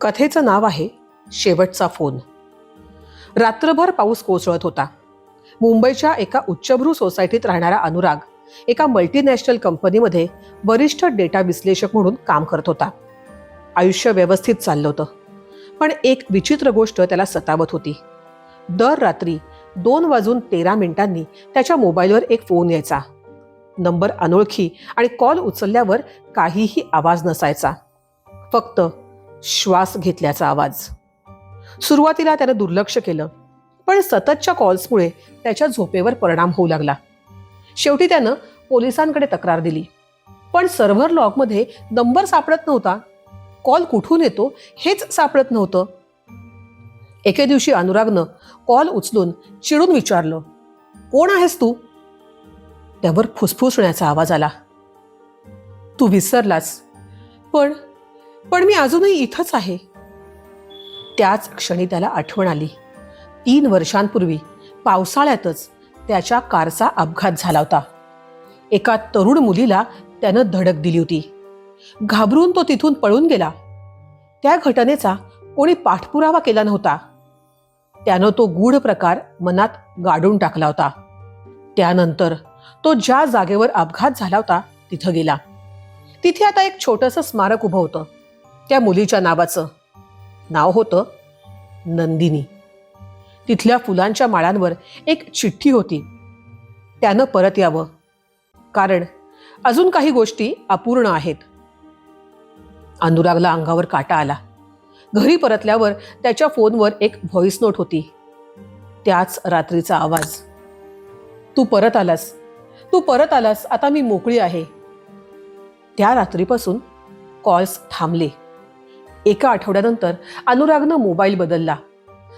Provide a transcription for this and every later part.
कथेचं नाव आहे शेवटचा फोन. रात्रभर पाऊस कोसळत होता. मुंबईच्या एका उच्चभ्रू सोसायटीत राहणारा अनुराग एका मल्टीनॅशनल कंपनीमध्ये वरिष्ठ डेटा विश्लेषक म्हणून काम करत होता. आयुष्य व्यवस्थित चाललं होतं. पण एक विचित्र गोष्ट त्याला सतावत होती. दर रात्री दोन वाजून तेरा मिनिटांनी त्याच्या मोबाईलवर एक फोन यायचा. नंबर अनोळखी आणि कॉल उचलल्यावर काहीही आवाज नसायचा. फक्त श्वास घेतल्याचा आवाज. सुरुवातीला त्यानं दुर्लक्ष केलं पण सततच्या कॉल्समुळे त्याच्या झोपेवर परिणाम होऊ लागला. शेवटी त्यानं पोलिसांकडे तक्रार दिली. पण सर्व्हर लॉगमध्ये नंबर सापडत नव्हता. कॉल कुठून येतो हेच सापडत नव्हतं. एके दिवशी अनुरागनं कॉल उचलून चिडून विचारलं कोण आहेस तू? त्यावर फुसफुसण्याचा आवाज आला. तू विसरलास. पण पण मी अजूनही इथंच आहे. त्याच क्षणी त्याला आठवण आली. तीन वर्षांपूर्वी पावसाळ्यातच त्याच्या कारचा अपघात झाला होता. एका तरुण मुलीला त्यानं धडक दिली होती. घाबरून तो तिथून पळून गेला. त्या घटनेचा कोणी पाठपुरावा केला नव्हता. त्यानं तो गूढ प्रकार मनात गाडून टाकला होता. त्यानंतर तो ज्या जागेवर अपघात झाला होता तिथं गेला. तिथे आता एक छोटंसं स्मारक उभं होतं. त्या मुलीच्या नावाचं. नाव होतं नंदिनी. तिथल्या फुलांच्या माळांवर एक चिठ्ठी होती. त्यानं परत यावं. कारण अजून काही गोष्टी अपूर्ण आहेत. अनुरागला अंगावर काटा आला. घरी परतल्यावर त्याच्या फोनवर एक व्हॉइस नोट होती. त्याच रात्रीचा आवाज. तू परत आलास. तू परत आलास. आता मी मोकळी आहे. त्या रात्रीपासून कॉल्स थांबले. एका आठवड्यानंतर अनुरागनं मोबाईल बदलला.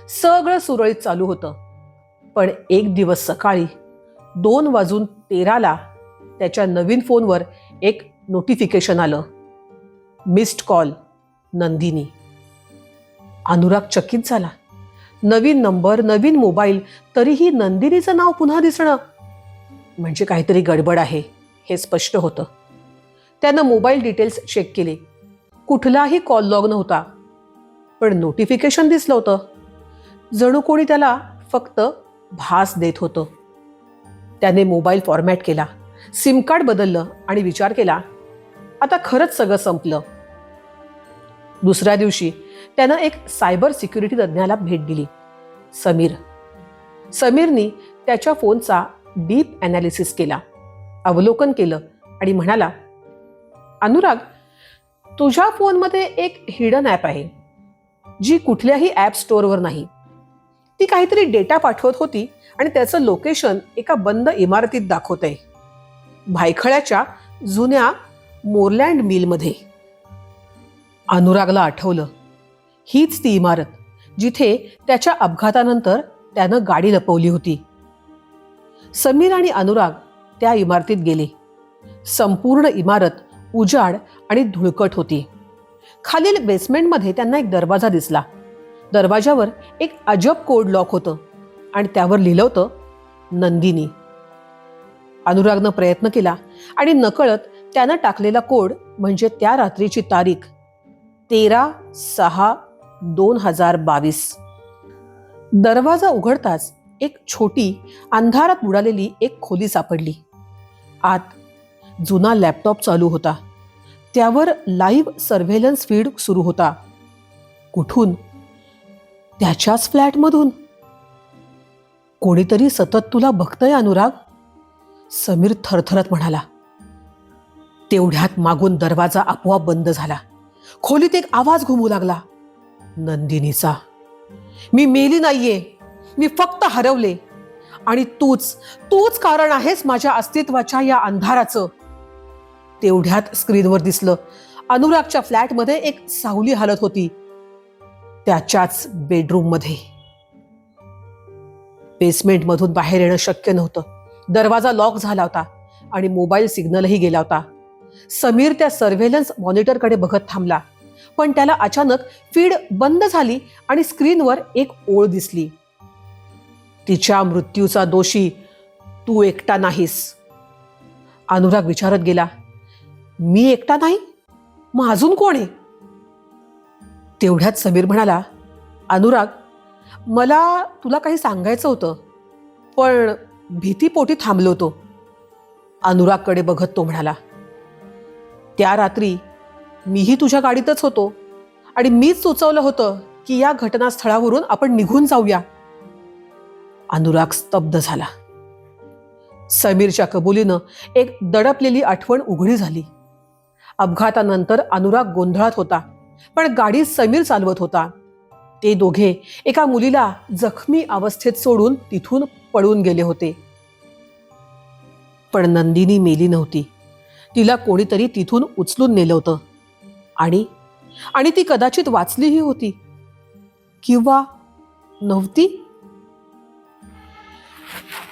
सगळं सुरळीत चालू होतं. पण एक दिवस सकाळी दोन वाजून तेराला त्याच्या नवीन फोनवर एक नोटिफिकेशन आलं. Missed call Nandini. अनुराग चकित झाला. नवीन नंबर नवीन मोबाईल तरीही नंदिनीचं नाव पुन्हा दिसणं म्हणजे काहीतरी गडबड आहे हे स्पष्ट होतं. त्यानं मोबाईल डिटेल्स चेक केले. कुठलाही कॉल लॉग नव्हता. पण नोटिफिकेशन दिसलं होतं. जणू कोणी त्याला फक्त भास देत होतं. त्याने मोबाईल फॉर्मॅट केला सिम कार्ड बदललं आणि विचार केला आता खरंच सगळं संपलं. दुसऱ्या दिवशी त्यानं एक सायबर सिक्युरिटी तज्ज्ञाला भेट दिली समीर. समीरनी त्याच्या फोनचा डीप ॲनालिसिस केला अवलोकन केलं आणि म्हणाला अनुराग तुझ्या फोनमध्ये एक हिडन ॲप आहे जी कुठल्याही ॲप स्टोअरवर नाही. ती काहीतरी डेटा पाठवत होती आणि त्याचं लोकेशन एका बंद इमारतीत दाखवत आहे भायखळ्याच्या जुन्या मोरलँड मिलमध्ये. अनुरागला आठवलं हीच ती इमारत जिथे त्याच्या अपघातानंतर त्यानं गाडी लपवली होती. समीर आणि अनुराग त्या इमारतीत गेले. संपूर्ण इमारत उजाड आणि धुळकट होती. खालील बेसमेंटमध्ये त्यांना एक दरवाजा दिसला. दरवाजावर एक अजब कोड लॉक होतं आणि त्यावर लिहिलं होतं नंदिनी. अनुरागनं प्रयत्न केला आणि नकळत त्यानं टाकलेला कोड म्हणजे त्या रात्रीची तारीख तेरा सहा दोन हजार बावीस. दरवाजा उघडताच एक छोटी अंधारात बुडालेली एक खोली सापडली. आत जुना लॅपटॉप चालू होता. त्यावर लाईव्ह सर्व्हेलन्स फीड सुरू होता. कुठून? त्याच्याच फ्लॅटमधून कोणीतरी सतत तुला बघतंय अनुराग? समीर थरथरत म्हणाला. तेवढ्यात मागून दरवाजा आपोआप बंद झाला. खोलीत एक आवाज घुमू लागला. नंदिनीचा. मी मेली नाहीये. मी फक्त हरवले. आणि तूच तूच कारण आहेस माझ्या अस्तित्वाच्या या अंधाराचं. तेवढ्यात स्क्रीनवर दिसलं. अनुरागच्या फ्लॅटमध्ये एक सावली हालत होती. त्याच्याच बेडरूममध्ये. बेसमेंटमधून बाहेर येणं शक्य नव्हतं. दरवाजा लॉक झाला होता आणि मोबाईल सिग्नलही गेला होता. समीर त्या सर्व्हेलन्स मॉनिटरकडे बघत थांबला. पण त्याला अचानक फीड बंद झाली आणि स्क्रीनवर एक ओळ दिसली. तिच्या मृत्यूचा दोषी तू एकटा नाहीस. अनुराग विचारत गेला. मी एकटा नाही? मग अजून कोण आहे? तेवढ्यात समीर म्हणाला अनुराग मला तुला काही सांगायचं होतं पण भीतीपोटी थांबलो होतो. अनुरागकडे बघत तो म्हणाला त्या रात्री मीही तुझ्या गाडीतच होतो आणि मीच सुचवलं होतं की या घटनास्थळावरून आपण निघून जाऊया. अनुराग स्तब्ध झाला. समीरच्या कबुलीनं एक दडपलेली आठवण उघडी झाली. अपघातानंतर अनुराग गोंधळात होता पण गाडी समीर चालवत होता. ते दोघे एका मुलीला जखमी अवस्थेत सोडून तिथून पळून गेले होते. पण नंदिनी मेली नव्हती. तिला कोणीतरी तिथून उचलून नेलं होतं. आणि आणि ती कदाचित वाचलीही होती. किंवा नव्हती?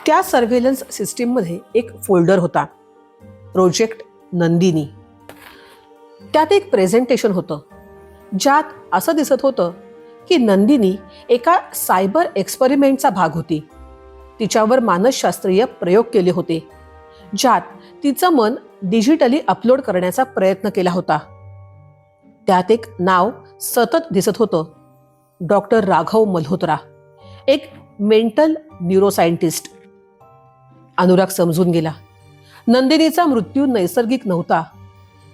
त्या सर्व्हेलन्स सिस्टीममध्ये एक फोल्डर होता. प्रोजेक्ट नंदिनी. त्यात एक प्रेझेंटेशन होतं. ज्यात असं दिसत होतं की नंदिनी एका सायबर एक्सपेरिमेंटचा भाग होती. तिच्यावर मानसशास्त्रीय प्रयोग केले होते ज्यात तिचं मन डिजिटली अपलोड करण्याचा प्रयत्न केला होता. त्यात एक नाव सतत दिसत होतं डॉक्टर राघव मल्होत्रा एक मेंटल न्यूरोसायंटिस्ट अनुराग समजून गेला. नंदिनीचा मृत्यू नैसर्गिक नव्हता.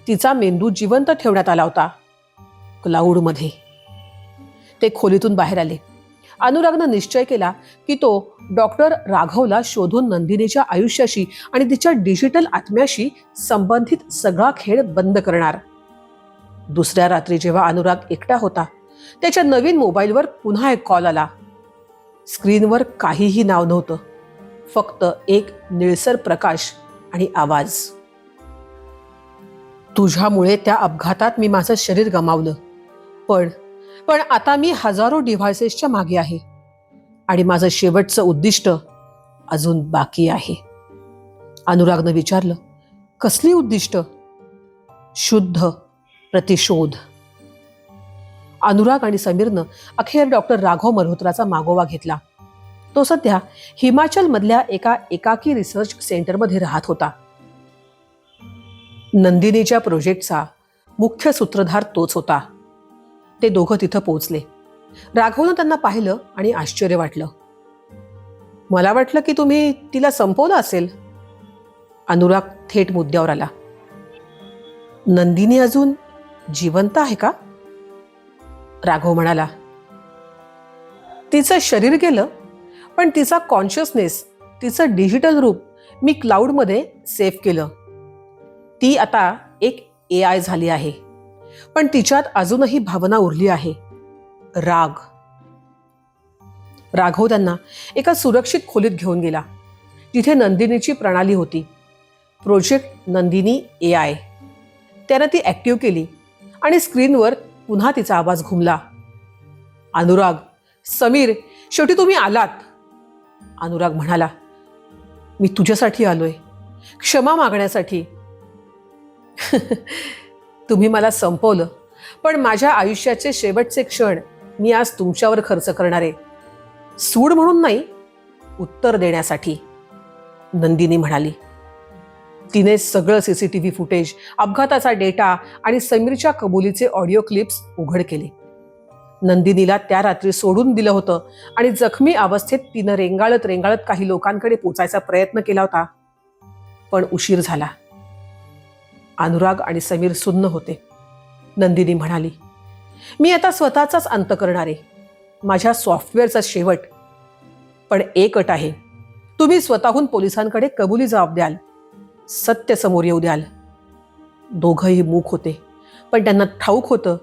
तिचा मेंदू जिवंत ठेवण्यात आला होता. क्लाऊडमध्ये. ते खोलीतून बाहेर आले. अनुरागनं निश्चय केला की तो डॉक्टर राघवला शोधून नंदिनीच्या आयुष्याशी आणि तिच्या डिजिटल आत्म्याशी संबंधित सगळा खेळ बंद करणार. दुसऱ्या रात्री जेव्हा अनुराग एकटा होता त्याच्या नवीन मोबाईलवर पुन्हा एक कॉल आला. स्क्रीनवर काहीही नाव नव्हतं. फक्त एक निळसर प्रकाश आणि आवाज. तुझ्यामुळे त्या अपघातात मी माझं शरीर गमावलं. पण पण आता मी हजारो डिव्हायसेसच्या मागे आहे. आणि माझं शेवटचं उद्दिष्ट अजून बाकी आहे. अनुरागनं विचारलं कसली उद्दिष्ट? शुद्ध प्रतिशोध. अनुराग आणि समीरनं अखेर डॉक्टर राघव मल्होत्राचा मागोवा घेतला. तो सध्या हिमाचलमधल्या एका एकाकी रिसर्च सेंटरमध्ये राहत होता. नंदिनीच्या प्रोजेक्टचा मुख्य सूत्रधार तोच होता. ते दोघं तिथं पोचले राघवनं त्यांना पाहिलं आणि आश्चर्य वाटलं. मला वाटलं की तुम्ही तिला संपवलं असेल. अनुराग थेट मुद्द्यावर आला. नंदिनी अजून जिवंत आहे का? राघव म्हणाला. तिचं शरीर गेलं पण तिचा कॉन्शियसनेस तिचं डिजिटल रूप मी क्लाउडमध्ये सेव्ह केलं. ती आता एक ए आय झाली आहे. पण तिच्यात अजूनही भावना उरली आहे. राग. राघव त्यांना एका सुरक्षित खोलीत घेऊन गेला. जिथे नंदिनीची प्रणाली होती. प्रोजेक्ट नंदिनी ए आय त्यानं ती ॲक्टिव्ह केली आणि स्क्रीनवर पुन्हा तिचा आवाज घुमला. अनुराग समीर शेवटी तुम्ही आलात. अनुराग म्हणाला मी तुझ्यासाठी आलोय. क्षमा मागण्यासाठी. तुम्ही मला संपवलं. पण माझ्या आयुष्याचे शेवटचे क्षण मी आज तुमच्यावर खर्च करणार आहे. सूड म्हणून नाही उत्तर देण्यासाठी. नंदिनी म्हणाली तिने सगळं C C T V footage अपघाताचा डेटा आणि समीरच्या कबुलीचे ऑडिओ क्लिप्स उघड केले. नंदिनीला त्या रात्री सोडून दिलं होतं आणि जखमी अवस्थेत तिनं रेंगाळत रेंगाळत काही लोकांकडे पोचायचा प्रयत्न केला होता. पण उशीर झाला. अनुराग आणि समीर सुन्न होते. नंदिनी म्हणाली मी आता स्वतःचाच अंत करणार. आहे माझ्या सॉफ्टवेअरचा शेवट. पण एक अट आहे. तुम्ही स्वतःहून पोलिसांकडे कबुली जबाब द्याल. सत्य समोर येऊ द्याल. दोघंही मूक होते पण त्यांना ठाऊक होतं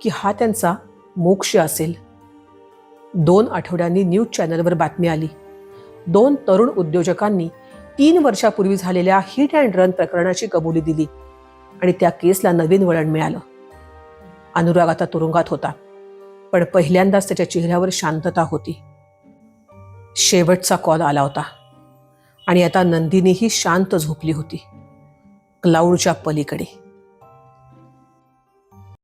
की हा त्यांचा मोक्ष असेल. दोन आठवड्यांनी न्यूज चॅनलवर बातमी आली. दोन तरुण उद्योजकांनी तीन वर्षापूर्वी झालेल्या हिट अँड रन प्रकरणाची कबुली दिली. आणि त्या केसला नवीन वळण मिळालं. अनुराग आता तुरुंगात होता पण पहिल्यांदाच त्याच्या चेहऱ्यावर शांतता होती. शेवटचा कॉल आला होता आणि आता नंदिनीही शांत झोपली होती क्लाऊडच्या पलीकडे.